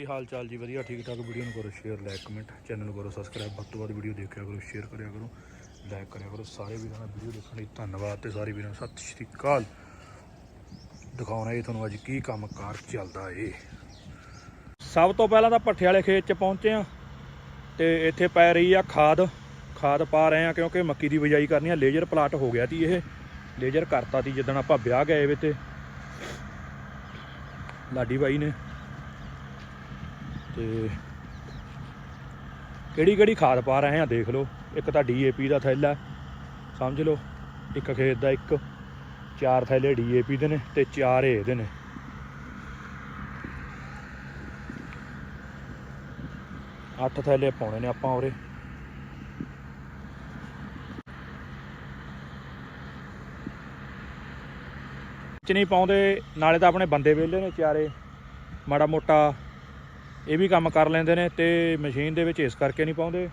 ਕੀ ਹਾਲ ਚਾਲ ਜੀ? ਵਧੀਆ ਠੀਕ ਠਾਕ ਵੀਡੀਓ ਨੂੰ ਕਰੋ ਸ਼ੇਅਰ ਲਾਈਕ ਕਮੈਂਟ ਚੈਨਲ ਨੂੰ ਕਰੋ ਸਬਸਕ੍ਰਾਈਬ ਵੱਧ ਤੋਂ ਵੱਧ ਵੀਡੀਓ ਦੇਖਿਆ ਕਰੋ ਸ਼ੇਅਰ ਕਰਿਆ ਕਰੋ ਲਾਈਕ ਕਰਿਆ ਕਰੋ। ਸਾਰੇ ਵੀਰਾਂ ਦਾ ਵੀਡੀਓ ਦੇਖਣ ਲਈ ਧੰਨਵਾਦ ਤੇ ਸਾਰੇ ਵੀਰਾਂ ਨੂੰ ਸਤਿ ਸ਼੍ਰੀ ਅਕਾਲ। ਦਿਖਾਉਣਾ ਇਹ ਤੁਹਾਨੂੰ ਅੱਜ ਕੀ ਕੰਮ ਕਾਰ ਚੱਲਦਾ ਏ। ਸਭ ਤੋਂ ਪਹਿਲਾਂ ਤਾਂ ਪੱਠੇ ਵਾਲੇ ਖੇਤ 'ਚ ਪਹੁੰਚੇ ਆ ਤੇ ਇੱਥੇ ਪੈ ਰਹੀ ਆ ਖਾਦ। ਖਾਦ ਪਾ ਰਹੇ ਆ ਕਿਉਂਕਿ ਮੱਕੀ ਦੀ ਬਿਜਾਈ ਕਰਨੀ ਆ। ਲੇਜ਼ਰ ਪਲਾਟ ਹੋ ਗਿਆ ਤੀ ਇਹ। ਲੇਜ਼ਰ ਕਰਤਾ ਤੀ ਜਿੱਦਣ ਆਪਾਂ ਵਿਆਹ ਗਏ ਵੇ ਤੇ। ਲਾਡੀ ਬਾਈ ਨੇ ਤੇ ਕਿਹੜੀ ਕਿਹੜੀ ਖਾਦ ਪਾ ਰਹੇ ਆ, ਦੇਖ ਲਓ। ਇੱਕ ਤਾਂ ਡੀਏਪੀ ਦਾ ਥੈਲਾ ਸਮਝ ਲਓ। ਇੱਕ ਖੇਤ ਦਾ ਇੱਕ, ਚਾਰ ਥੈਲੇ ਡੀਏਪੀ ਦੇ ਨੇ ਤੇ ਚਾਰ ਇਹਦੇ ਨੇ। ਅੱਠ ਥੈਲੇ ਪਾਉਣੇ ਨੇ ਆਪਾਂ ਉਰੇ। ਚ ਨਹੀਂ ਪਾਉਂਦੇ, ਨਾਲੇ ਤਾਂ ਆਪਣੇ ਬੰਦੇ ਵਿਹਲੇ ਨੇ ਚਾਰੇ। ਮਾੜਾ ਮੋਟਾ ਇਹ ਵੀ ਕੰਮ ਕਰ ਲੈਂਦੇ ਨੇ ਤੇ ਮਸ਼ੀਨ ਦੇ ਵਿੱਚ ਇਸ ਕਰਕੇ ਨਹੀਂ ਪਾਉਂਦੇ।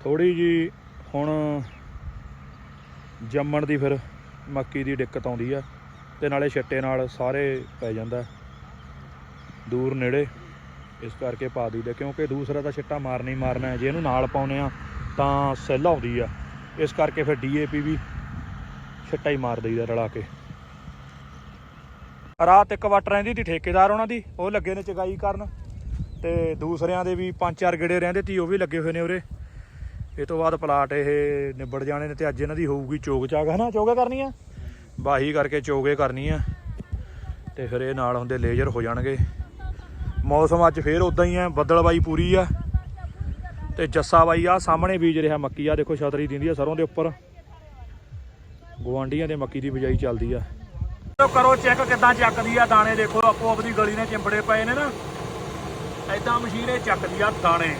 ਥੋੜੀ ਜੀ ਹੁਣ ਜੰਮਣ ਦੀ ਫਿਰ ਮੱਕੀ ਦੀ ਦਿੱਕਤ ਆਉਂਦੀ ਆ ਤੇ ਨਾਲੇ ਛੱਟੇ ਨਾਲ ਸਾਰੇ ਪੈ ਜਾਂਦਾ। ਦੂਰ ਨੇੜੇ। ਇਸ ਕਰਕੇ ਪਾ ਦਈਦਾ ਕਿਉਂਕਿ ਦੂਸਰਾ ਤਾਂ ਛੱਟਾ ਮਾਰਨਾ ਹੀ। ਮਾਰਨਾ ਜੇ ਇਹਨੂੰ ਨਾਲ ਪਾਉਨੇ ਆ ਤਾਂ ਸੈੱਲ ਆਉਂਦੀ ਆ। ਇਸ ਕਰਕੇ ਫਿਰ ਡੀਏਪੀ ਵੀ ਛੱਟਾ ਹੀ ਮਾਰ ਦਈਦਾ ਰਲਾ ਕੇ। ਰਾਤ ਇੱਕ ਵੱਟ ਰਹਿੰਦੀ ਤੀ ਠੇਕੇਦਾਰ ਉਹਨਾਂ ਦੀ। ਉਹ ਲੱਗੇ ਨੇ ਚਗਾਈ ਕਰਨ। ਤੇ ਦੂਸਰਿਆਂ ਦੇ ਵੀ ਪੰਜ ਚਾਰ ਗੇੜੇ ਰਹਿੰਦੇ ਤੀ ਉਹ ਵੀ ਲੱਗੇ ਹੋਏ ਨੇ ਉਰੇ। ਇਹ ਤੋਂ ਬਾਅਦ ਪਲਾਟ ਇਹ ਨਿਬੜ ਜਾਣੇ ਨੇ ਤੇ ਅੱਜ ਇਹਨਾਂ ਦੀ ਹੋਊਗੀ ਚੋਗ ਚਾਗ, ਹਨਾ? ਚੋਗੇ ਕਰਨੀ ਆ? ਬਾਹੀ ਕਰਕੇ ਚੋਗੇ ਕਰਨੀ ਆ। ਤੇ ਫਿਰ ਇਹ ਨਾਲ ਹੁੰਦੇ ਲੇਜ਼ਰ ਹੋ ਜਾਣਗੇ। ਮੌਸਮ ਅੱਜ ਫੇਰ ਉਦਾਂ ਹੀ ਆ ਬੱਦਲਬਾਈ ਪੂਰੀ ਆ। ਤੇ ਜੱਸਾ ਬਾਈ ਆ, ਸਾਹਮਣੇ ਬੀਜ ਰਿਹਾ ਮੱਕੀ ਆ, ਦੇਖੋ ਛਤਰੀ ਦਿੰਦੀ ਆ ਸਰੋਂ ਦੇ ਉੱਪਰ। ਗਵਾਂਡੀਆਂ ਦੇ ਮੱਕੀ ਦੀ ਬਿਜਾਈ ਚੱਲਦੀ ਆ। ਕਰੋ ਚੈੱਕ ਕਿੱਦਾਂ ਚੱਕਦੀ ਆ, ਦਾਣੇ ਦੇਖੋ ਆਪੋ ਆਪਦੀ ਗਲੀ ਨੇ ਚਿੰਬੜੇ ਪਏ ਨੇ ਨਾ। ਐਦਾਂ ਮਸ਼ੀਨ ਇਹ ਚੱਕਦੀ ਆ ਦਾਣੇ।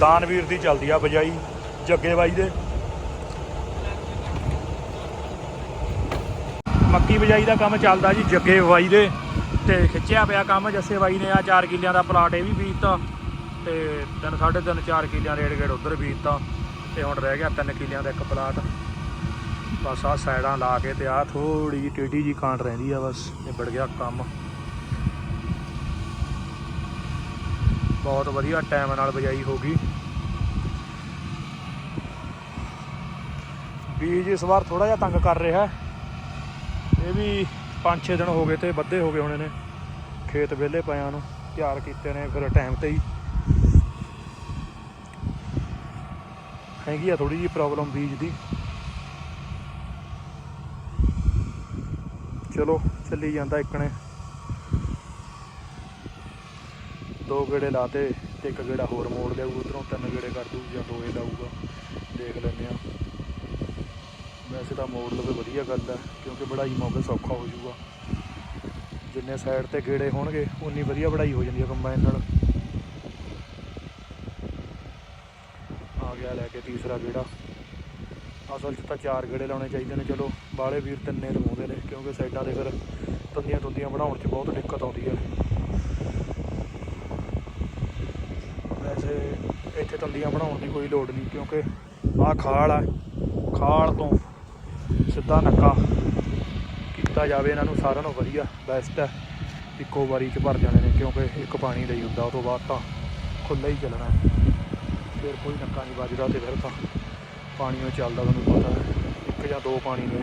ਦਾਨਵੀਰ ਦੀ ਚੱਲਦੀ ਆ ਬਜਾਈ, ਜੱਗੇ ਬਾਈ ਦੇ। ਮੱਕੀ ਬਜਾਈ ਦਾ ਕੰਮ ਚੱਲਦਾ ਜੀ, ਜੱਗੇ ਬਾਈ ਦੇ। ਤੇ ਖਿੱਚਿਆ ਪਿਆ ਕੰਮ, ਜੱਸੇ ਬਾਈ ਨੇ ਆ 4 ਕਿੱਲਿਆਂ ਦਾ ਪਲਾਟ ਇਹ ਵੀ ਬੀਜਤਾ। ਤੇ ਤਿੰਨ, ਸਾਢੇ ਤਿੰਨ 4 ਕਿੱਲਿਆਂ ਰੇਡ ਗੇੜ ਉਧਰ ਬੀਜਤਾ। ਤੇ ਹੁਣ ਰਹਿ ਗਿਆ 3 ਕਿੱਲਿਆਂ ਦਾ ਇੱਕ ਪਲਾਟ। ਬਸ ਆ ਸਾਈਡਾਂ ਲਾ ਕੇ ਤੇ ਆ ਥੋੜੀ ਜਿਹੀ ਟੇਢੀ ਜੀ ਕਾਂਟ ਰਹਿੰਦੀ ਆ ਬਸ, ਨਿਬੜ ਗਿਆ ਕੰਮ। ਬਹੁਤ ਵਧੀਆ ਟਾਈਮ ਨਾਲ ਬਜਾਈ ਹੋ ਗਈ। ਬੀਜ ਇਸ ਵਾਰ ਥੋੜਾ ਜਿਹਾ ਤੰਗ ਕਰ ਰਿਹਾ। ਇਹ ਵੀ 5-6 ਦਿਨ ਹੋ ਗਏ ਤੇ ਵੱਧੇ ਹੋ ਗਏ ਹੋਣੇ ਨੇ ਖੇਤ ਵਿਹਲੇ ਪਿਆਂ ਨੂੰ ਤਿਆਰ ਕੀਤੇ ਨੇ ਫਿਰ ਟਾਈਮ ਤੇ ਹੀ। ਹੈਗੀ ਆ ਥੋੜੀ ਜੀ ਪ੍ਰੋਬਲਮ ਬੀਜ ਦੀ। ਚਲੋ, ਚੱਲੀ ਜਾਂਦਾ ਇੱਕਣੇ ਦੋ ਗੇੜੇ ਲਾਤੇ ਤੇ ਇੱਕ ਗੇੜਾ ਹੋਰ ਮੋੜ ਲਿਆਊ ਉਧਰੋਂ ਤਿੰਨ ਗੇੜੇ ਕਰ ਦੂ ਜਾਂ ਦੋ ਹੀ ਲਾਊਗਾ। ਦੇਖ ਲੈਂਦੇ ਆ ਵੈਸੇ ਤਾਂ ਮੋੜ ਲਵੇ ਵਧੀਆ ਗੱਲ ਹੈ ਕਿਉਂਕਿ ਵਢਾਈ ਮੌਕੇ ਸੌਖਾ ਹੋ ਜਾਊਗਾ। ਜਿੰਨੇ ਸਾਈਡ ਤੇ ਗੇੜੇ ਹੋਣਗੇ, ਉਨੀ ਵਧੀਆ ਵਢਾਈ ਹੋ ਜਾਂਦੀ ਹੈ ਕੰਬਾਈਨ ਨਾਲ। ਆ ਲੈ ਕੇ ਤੀਸਰਾ ਗੇੜਾ। ਅਸਲ 'ਚ ਤਾਂ ਚਾਰ ਗੇੜੇ ਲਾਉਣੇ ਚਾਹੀਦੇ ਨੇ, ਚਲੋ ਬਾਲੇ ਵੀਰ ਤਿੰਨੇ ਲਵਾਉਂਦੇ ਨੇ, ਕਿਉਂਕਿ ਸਾਈਡਾਂ ਦੇ ਫਿਰ ਤੰਦੀਆਂ ਤੁੰਦੀਆਂ ਬਣਾਉਣ 'ਚ ਬਹੁਤ ਦਿੱਕਤ ਆਉਂਦੀ ਹੈ। ਵੈਸੇ ਇੱਥੇ ਤੰਦੀਆਂ ਬਣਾਉਣ ਦੀ ਕੋਈ ਲੋੜ ਨਹੀਂ, ਕਿਉਂਕਿ ਆਹ ਖਾਲ ਆ, ਖਾਲ ਤੋਂ ਸਿੱਧਾ ਨੱਕਾ ਕੀਤਾ ਜਾਵੇ ਇਹਨਾਂ ਨੂੰ, ਸਾਰਿਆਂ ਨੂੰ ਵਧੀਆ ਬੈਸਟ ਹੈ। ਇੱਕੋ ਵਾਰੀ ਚ ਭਰ ਜਾਣੇ ਨੇ, ਕਿਉਂਕਿ ਇੱਕ ਪਾਣੀ ਦਾ ਹੀ ਹੁੰਦਾ, ਉਹ ਤੋਂ ਬਾਅਦ ਤਾਂ ਖੁੱਲ੍ਹਾ ਹੀ ਚੱਲਣਾ। ਫਿਰ ਕੋਈ ਨੱਕਾ ਨਹੀਂ ਵੱਜਦਾ ਤੇ ਫਿਰ ਤਾਂ ਪਾਣੀ ਉਹ ਚੱਲਦਾ, ਤੁਹਾਨੂੰ ਪਤਾ ਹੈ। ਇੱਕ ਜਾਂ ਦੋ ਪਾਣੀ ਨੇ।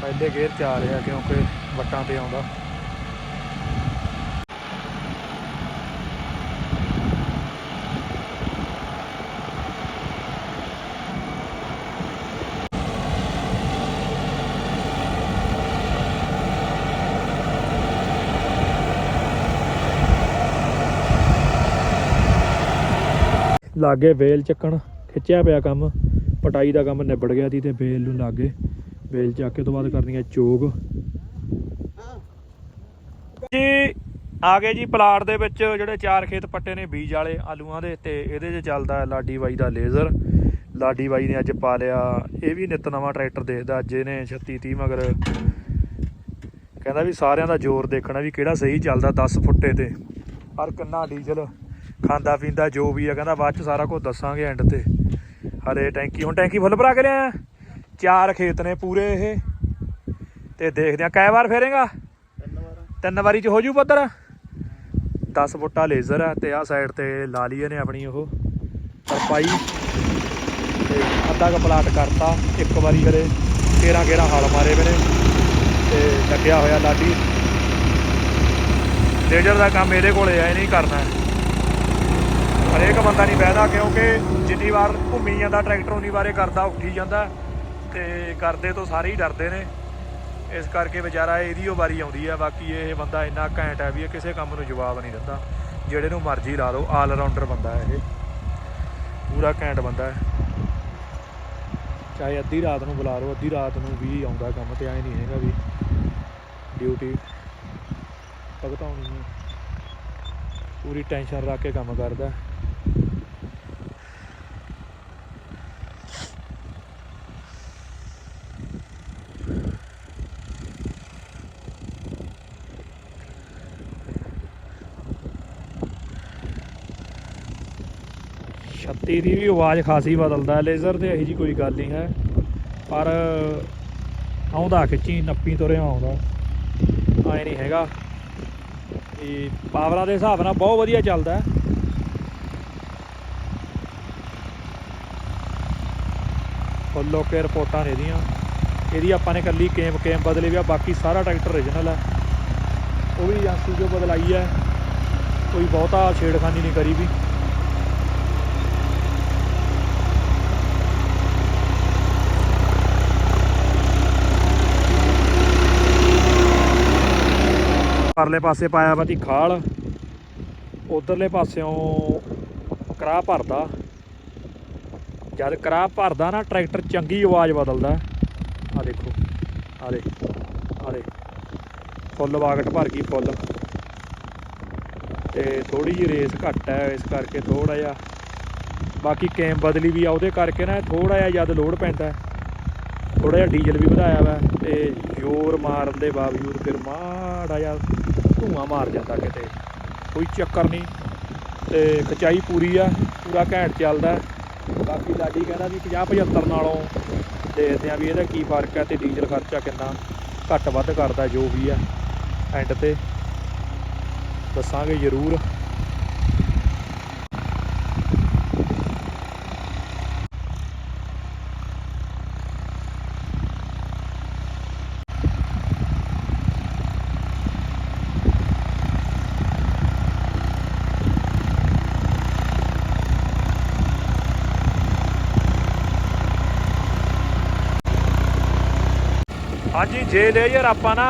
ਪਹਿਲੇ ਗੇਅਰ ਚ ਆ ਰਿਹਾ ਕਿਉਂਕਿ ਵੱਟਾਂ ਤੇ ਆਉਂਦਾ। ਲਾਗੇ ਵੇਲ ਚੱਕਣ, ਖਿੱਚਿਆ ਪਿਆ ਕੰਮ, ਪਟਾਈ ਦਾ ਕੰਮ ਨਿਬੜ ਗਿਆ ਸੀ ਤੇ ਵੇਲ ਨੂੰ ਲਾਗੇ, ਵੇਲ ਚੱਕ ਕੇ ਤੋਂ ਬਾਅਦ ਕਰਨੀ ਹੈ ਚੋਗ। ਜੀ, ਆ ਗਏ ਜੀ ਪਲਾਟ ਦੇ ਵਿੱਚ ਜਿਹੜੇ ਚਾਰ ਖੇਤ ਪੱਟੇ ਨੇ ਬੀਜ ਵਾਲੇ ਆਲੂਆਂ ਦੇ ਤੇ ਇਹਦੇ 'ਚ ਚੱਲਦਾ ਲਾਡੀ ਬਾਈ ਦਾ ਲੇਜ਼ਰ। ਲਾਡੀ ਬਾਈ ਨੇ ਅੱਜ ਪਾ ਲਿਆ, ਇਹ ਵੀ ਨਿਤ ਨਵਾਂ ਟਰੈਕਟਰ ਦੇਖਦਾ, ਅੱਜ ਇਹਨੇ 36 30 ਮਗਰ ਕਹਿੰਦਾ ਵੀ ਸਾਰਿਆਂ ਦਾ ਜ਼ੋਰ ਦੇਖਣਾ ਵੀ ਕਿਹੜਾ ਸਹੀ ਚੱਲਦਾ 10 ਫੁੱਟੇ ਤੇ। ਪਰ ਕਿੰਨਾ ਡੀਜ਼ਲ ਖਾਂਦਾ ਪੀਂਦਾ ਜੋ ਵੀ ਆ, ਕਹਿੰਦਾ ਬਾਅਦ ਚ ਸਾਰਾ ਕੁਝ ਦੱਸਾਂਗੇ ਐਂਡ ਤੇ। ਹਰੇ ਟੈਂਕੀ, ਹੁਣ ਟੈਂਕੀ ਫੁੱਲ ਭਰਾ ਕੇ ਲਿਆ ਚਾਰ ਖੇਤ ਨੇ ਪੂਰੇ ਇਹ। ਤੇ ਦੇਖਦੇ ਆ ਕੈ ਵਾਰ ਫੇਰੇਗਾ? ਤਿੰਨ ਵਾਰ ਤਿੰਨ ਵਾਰੀ ਚ ਹੋ ਜੂ ਪੱਧਰ 10 ਫੁੱਟਾ ਲੇਜ਼ਰ ਆ ਤੇ ਆ ਸਾਈਡ ਤੇ ਲਾ ਲਈ ਇਹਨੇ ਆਪਣੀ ਉਹ। ਤਰਪਾਈ ਤੇ ਅੱਧਾ ਕ ਪਲਾਟ ਕਰਤਾ, ਇੱਕ ਵਾਰੀ ਕਰੇ 13 13 ਹਾਲ ਮਾਰੇ ਮੈਨੇ ਤੇ ਲੱਗਿਆ ਹੋਇਆ ਲਾਡੀ। ਲੇਜ਼ਰ ਦਾ ਕੰਮ ਇਹਦੇ ਕੋਲੇ ਆ, ਇਹ ਨਹੀਂ ਕਰਨਾ। ਹਰੇਕ ਬੰਦਾ ਨਹੀਂ ਬਹਿਦਾ ਕਿਉਂਕਿ ਜਿੰਨੀ ਵਾਰ ਘੁੰਮੀ ਜਾਂਦਾ, ਟਰੈਕਟਰ ਉਨੀ ਵਾਰੇ ਕਰਦਾ, ਉੱਠੀ ਜਾਂਦਾ ਤੇ ਕਰਦੇ ਤੋਂ ਸਾਰੇ ਹੀ ਡਰਦੇ ਨੇ। ਇਸ ਕਰਕੇ ਵਿਚਾਰਾ ਇਹਦੀ ਉਹ ਵਾਰੀ ਆਉਂਦੀ ਆ, ਬਾਕੀ ਇਹ ਬੰਦਾ ਇੰਨਾ ਘੈਂਟ ਹੈ ਵੀ ਇਹ ਕਿਸੇ ਕੰਮ ਨੂੰ ਜਵਾਬ ਨਹੀਂ ਦਿੰਦਾ। ਜਿਹੜੇ ਨੂੰ ਮਰਜ਼ੀ ਲਾ ਲਓ ਆਲ ਰਾਉਂਡਰ ਬੰਦਾ ਹੈ ਇਹ। ਪੂਰਾ ਘੈਂਟ ਬੰਦਾ ਹੈ ਚਾਹੇ ਅੱਧੀ ਰਾਤ ਨੂੰ ਬੁਲਾ ਲਓ, ਅੱਧੀ ਰਾਤ ਨੂੰ ਵੀ ਆਉਂਦਾ ਕੰਮ ਤੇ ਐ ਨਹੀਂ ਹੈਗਾ ਵੀ ਡਿਊਟੀ ਭਗਤਾਉਣੀ ਪੂਰੀ ਟੈਨਸ਼ਨ ਰੱਖ ਕੇ ਕੰਮ ਕਰਦਾ। ਛੱਤੀ ਦੀ ਵੀ ਆਵਾਜ਼ ਖਾਸੀ ਬਦਲਦਾ ਲੇਜ਼ਰ ਤੇ ਇਹੀ ਜੀ ਕੋਈ ਗੱਲ ਨਹੀਂ ਹੈ। ਪਰ ਆਉਂਦਾ ਖਿੱਚੀ, ਨੱਪੀ ਤੁਰਿਆ ਆਉਂਦਾ। ਐ ਨਹੀਂ ਹੈਗਾ। ਇਹ ਪਾਵਰਾਂ ਦੇ ਹਿਸਾਬ ਨਾਲ ਬਹੁਤ ਵਧੀਆ ਚੱਲਦਾ ਹੈ। ਫੁੱਲ ਓਕੇ ਰਿਪੋਰਟਾਂ ਨੇ ਇਹਦੀਆਂ ਇਹਦੀ ਆਪਾਂ ਨੇ ਕੱਲੀ ਕੇਮ ਕੇਮ ਬਦਲੇ ਵੀ ਆ, ਬਾਕੀ ਸਾਰਾ ਟਰੈਕਟਰ origignal ਹੈ। ਉਹ ਵੀ ਏਜੰਸੀ ਜੋ ਬਦਲਾਈ ਹੈ। ਕੋਈ ਬਹੁਤਾ ਛੇੜਖਾਨੀ ਨਹੀਂ ਕਰੀ ਵੀ। ਪਰਲੇ ਪਾਸੇ ਪਾਇਆ ਵਾ ਤੀ ਖਾਲ। ਉਧਰਲੇ ਪਾਸਿਓਂ ਕਰਾਹ ਭਰਦਾ। ਜਦ ਕਰਾਹ ਭਰਦਾ ਨਾ, ਟਰੈਕਟਰ ਚੰਗੀ ਆਵਾਜ਼ ਬਦਲਦਾ। ਆ ਦੇਖੋ ਆ ਦੇ ਆ ਦੇ ਫੁੱਲ ਵਾਗਟ ਭਰ ਗਈ ਫੁੱਲ। ਤੇ ਥੋੜੀ ਜਿਹੀ ਰੇਸ ਘੱਟ ਹੈ, ਇਸ ਕਰਕੇ ਥੋੜਾ ਜਿਹਾ। ਬਾਕੀ ਕੈਮ ਬਦਲੀ ਵੀ ਆ, ਉਹਦੇ ਕਰਕੇ ਨਾ ਥੋੜਾ ਜਿਹਾ ਜਦ ਲੋਡ ਪੈਂਦਾ ਥੋੜਾ ਜਿਹਾ ਡੀਜ਼ਲ ਵੀ ਵਧਾਇਆ ਵਾ ਤੇ ਜ਼ੋਰ ਮਾਰਨ ਦੇ ਬਾਵਜੂਦ ਫਿਰ ਮਾਰ ਮਾੜਾ ਜਿਹਾ ਧੂਆਂ ਮਾਰ ਜਾਂਦਾ ਕਿਤੇ। ਕੋਈ ਚੱਕਰ ਨਹੀਂ ਤੇ ਖਚਾਈ ਪੂਰੀ ਆ, ਪੂਰਾ ਘੈਂਟ ਚੱਲਦਾ। ਬਾਕੀ ਲਾਡੀ ਕਹਿੰਦਾ ਵੀ 50 75 ਨਾਲੋਂ ਦੇਖਦੇ ਆ ਵੀ ਇਹਦਾ ਕੀ ਫ਼ਰਕ ਹੈ ਤੇ ਡੀਜ਼ਲ ਖਰਚਾ ਕਿੰਨਾ ਘੱਟ ਵੱਧ ਕਰਦਾ ਜੋ ਵੀ ਆ ਐਂਡ ਤੇ। ਦੱਸਾਂਗੇ ਜ਼ਰੂਰ। ਹਾਂਜੀ, ਜੇ ਲੇਜ਼ਰ ਆਪਾਂ ਨਾ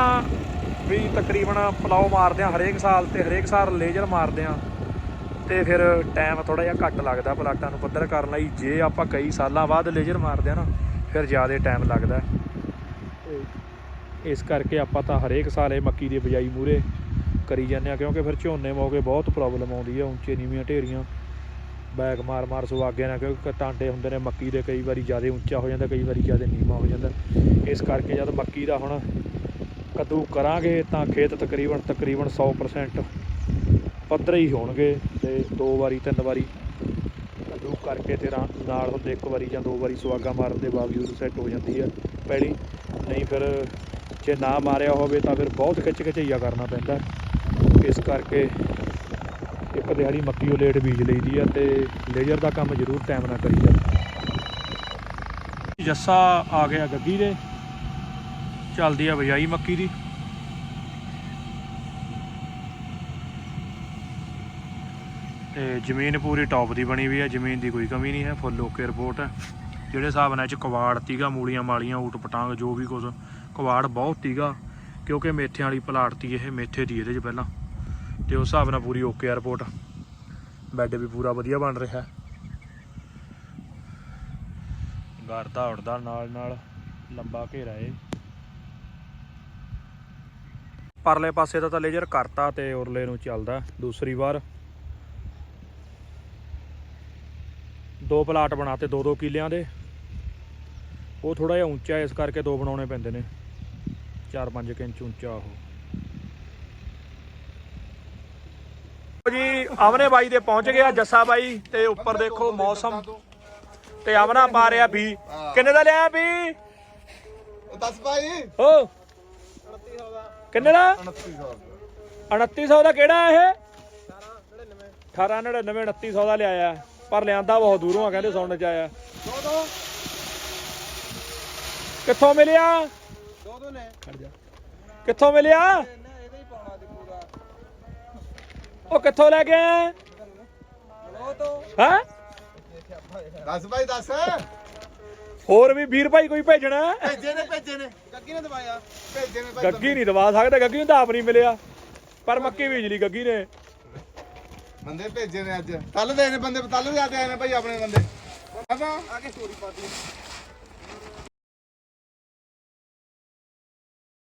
ਵੀ ਤਕਰੀਬਨ ਪਲਾਉ ਮਾਰਦੇ ਆ ਹਰੇਕ ਸਾਲ ਤੇ ਹਰੇਕ ਸਾਲ ਲੇਜ਼ਰ ਮਾਰਦੇ ਆ ਤੇ ਫਿਰ ਟਾਈਮ ਥੋੜਾ ਜਿਹਾ ਘੱਟ ਲੱਗਦਾ ਪਲਾਟਾਂ ਨੂੰ ਪੱਧਰ ਕਰਨ ਲਈ। ਜੇ ਆਪਾਂ ਕਈ ਸਾਲਾਂ ਬਾਅਦ ਲੇਜ਼ਰ ਮਾਰਦੇ ਆ ਨਾ, ਫਿਰ ਜ਼ਿਆਦਾ ਟਾਈਮ ਲੱਗਦਾ। ਤੇ ਇਸ ਕਰਕੇ ਆਪਾਂ ਤਾਂ ਹਰੇਕ ਸਾਲ ਇਹ ਮੱਕੀ ਦੀ ਬਿਜਾਈ ਮੂਰੇ ਕਰੀ ਜਾਂਦੇ ਆ ਕਿਉਂਕਿ ਫਿਰ ਝੋਨੇ ਮੌਕੇ ਬਹੁਤ ਪ੍ਰੋਬਲਮ ਆਉਂਦੀ ਆ ਉੱਚੇ ਨੀਵੀਆਂ ਢੇਰੀਆਂ। ਬੈਕ ਮਾਰ ਮਾਰ ਸੁਆਗੇ ਨਾਲ ਕਿਉਂਕਿ ਟਾਂਡੇ ਹੁੰਦੇ ਨੇ, ਮੱਕੀ ਦੇ ਕਈ ਵਾਰੀ ਜ਼ਿਆਦਾ ਉੱਚਾ ਹੋ ਜਾਂਦਾ, ਕਈ ਵਾਰੀ ਜ਼ਿਆਦਾ ਨੀਵਾਂ ਹੋ ਜਾਂਦਾ। ਇਸ ਕਰਕੇ ਜਦ ਮੱਕੀ ਦਾ ਹੁਣ ਕੱਦੂ ਕਰਾਂਗੇ ਤਾਂ ਖੇਤ ਤਕਰੀਬਨ ਤਕਰੀਬਨ 100% ਪੱਧਰੇ ਹੀ ਹੋਣਗੇ ਤੇ ਦੋ ਵਾਰੀ, ਤਿੰਨ ਵਾਰੀ ਕੱਦੂ ਕਰਕੇ ਤੇ ਨਾਲ ਹੁੰਦੇ ਇੱਕ ਵਾਰੀ ਜਾਂ ਦੋ ਵਾਰੀ ਸੁਆਗਾ ਮਾਰਨ ਦੇ ਬਾਵਜੂਦ ਸੈੱਟ ਹੋ ਜਾਂਦੀ ਹੈ ਪੈਲੀ। ਨਹੀਂ ਫਿਰ ਜੇ ਨਾ ਮਾਰਿਆ ਹੋਵੇ ਤਾਂ ਫਿਰ ਬਹੁਤ ਖਿੱਚ ਖਿਚਈਆ ਕਰਨਾ ਪੈਂਦਾ। ਇਸ ਕਰਕੇ ਇੱਕ ਦਿਹਾੜੀ ਮੱਕੀ ਉਹ ਲੇਟ ਬੀਜ ਲਈਦੀ ਆ ਤੇ ਲੇਜ਼ਰ ਦਾ ਕੰਮ ਜ਼ਰੂਰ ਟਾਈਮ ਨਾਲ ਕਰੀ ਜਾ ਜੱਸਾ ਆ ਗਿਆ ਗੱਗੀ ਦੇ। ਚੱਲਦੀ ਆ ਬਜਾਈ ਮੱਕੀ ਦੀ। ਤੇ ਜ਼ਮੀਨ ਪੂਰੀ ਟੌਪ ਦੀ ਬਣੀ ਵੀ ਹੈ ਜ਼ਮੀਨ ਦੀ ਕੋਈ ਕਮੀ ਨਹੀਂ ਹੈ ਫੁੱਲ ਓਕੇ ਰਿਪੋਰਟ ਹੈ ਜਿਹੜੇ ਹਿਸਾਬ ਨਾਲ ਇਹ ਚ ਕਵਾੜ ਤੀਗਾ, ਮੂਲੀਆਂ, ਮਾਲੀਆਂ, ਊਟ, ਪਟਾਂਗ, ਜੋ ਵੀ ਕੁਝ ਕਵਾੜ ਬਹੁਤ ਤੀਗਾ, ਕਿਉਂਕਿ ਮੇਥਿਆਂ ਵਾਲੀ ਪਲਾਟ ਤੀ ਇਹ, ਮੇਥੇ ਦੀ ਇਹਦੇ ਚ ਪਹਿਲਾਂ। ਤੇ ਉਸ ਹਿਸਾਬ ਨਾਲ ਪੂਰੀ ਓਕੇ ਆ ਰਿਪੋਰਟ ਬੈੱਡ ਵੀ ਪੂਰਾ ਵਧੀਆ ਬਣ ਰਿਹਾ। ਹੈ ਗਰਦਾ ਉੜਦਾ ਨਾਲ ਨਾਲ, ਲੰਬਾ ਘੇਰਾ ਏ। ਪਰਲੇ ਪਾਸੇ ਦਾ ਤਾਂ ਲੇਜ਼ਰ ਕਰਤਾ ਤੇ ਉਰਲੇ ਨੂੰ ਚੱਲਦਾ, ਦੂਸਰੀ ਵਾਰ। ਦੋ ਪਲਾਟ ਬਣਾਤੇ ਦੋ ਦੋ ਕਿੱਲਿਆਂ ਦੇ। ਉਹ ਥੋੜਾ ਜਿਹਾ ਉੱਚਾ, ਇਸ ਕਰਕੇ ਦੋ ਬਣਾਉਣੇ ਪੈਂਦੇ ਨੇ। 4-5 ਇੰਚ ਉੱਚਾ ਉਹ। ਜੀ ਆਵਨੇ ਬਾਈ ਦੇ ਪਹੁੰਚ ਗਿਆ ਜੱਸਾ ਬਾਈ ਤੇ ਉੱਪਰ ਦੇਖੋ ਮੌਸਮ। ਤੇ ਆਵਨਾ ਪਾ ਰਿਹਾ ਵੀ ਕਿੰਨੇ ਦਾ ਲਿਆ ਵੀ ਦੱਸ ਭਾਈ ਓ ਕਿੰਨੇ ਦਾ? 2900 ਦਾ। ਕਿਹੜਾ ਇਹ? 1899 2900 ਦਾ ਲਿਆਇਆ। ਪਰ ਲਿਆਂਦਾ ਬਹੁਤ ਦੂਰੋਂ ਆ ਕਹਿੰਦੇ ਸੁਣਨ ਚ ਆਇਆ। ਕਿੱਥੋਂ ਮਿਲਿਆ? ਦੋ ਦੋ ਨੇ। ਕਿੱਥੋਂ ਮਿਲਿਆ? ਉਹ ਕਿੱਥੋਂ ਲੈ ਕੇ ਆਇਆ? ਹਾਂ? ਦੱਸ ਭਾਈ ਦੱਸ। ਹੋਰ ਵੀ ਵੀਰ ਭਾਈ ਕੋਈ ਭੇਜਣਾ? ਹੈ? ਭੇਜੇ ਨੇ ਭੇਜੇ ਨੇ। ਗੱਗੀ ਨੇ ਦਵਾਇਆ। ਭੇਜੇ ਨੇ ਭਾਈ ਗੱਗੀ ਨਹੀਂ ਦਵਾ ਸਕਦਾ ਗੱਗੀ ਨੂੰ ਤਾਂ ਆਪ ਨਹੀਂ ਮਿਲਿਆ। ਪਰ ਮੱਕੀ ਬੀਜ ਲਈ ਗੱਗੀ ਨੇ। ਬੰਦੇ ਭੇਜੇ ਨੇ ਅੱਜ। ਕੱਲ ਦੇ ਨੇ ਬੰਦੇ ਕੱਲ ਆਦੇ ਆਏ ਨੇ ਭਾਈ ਆਪਣੇ ਬੰਦੇ। ਆ ਕੇ ਸਟੋਰੀ ਪਾਤੀ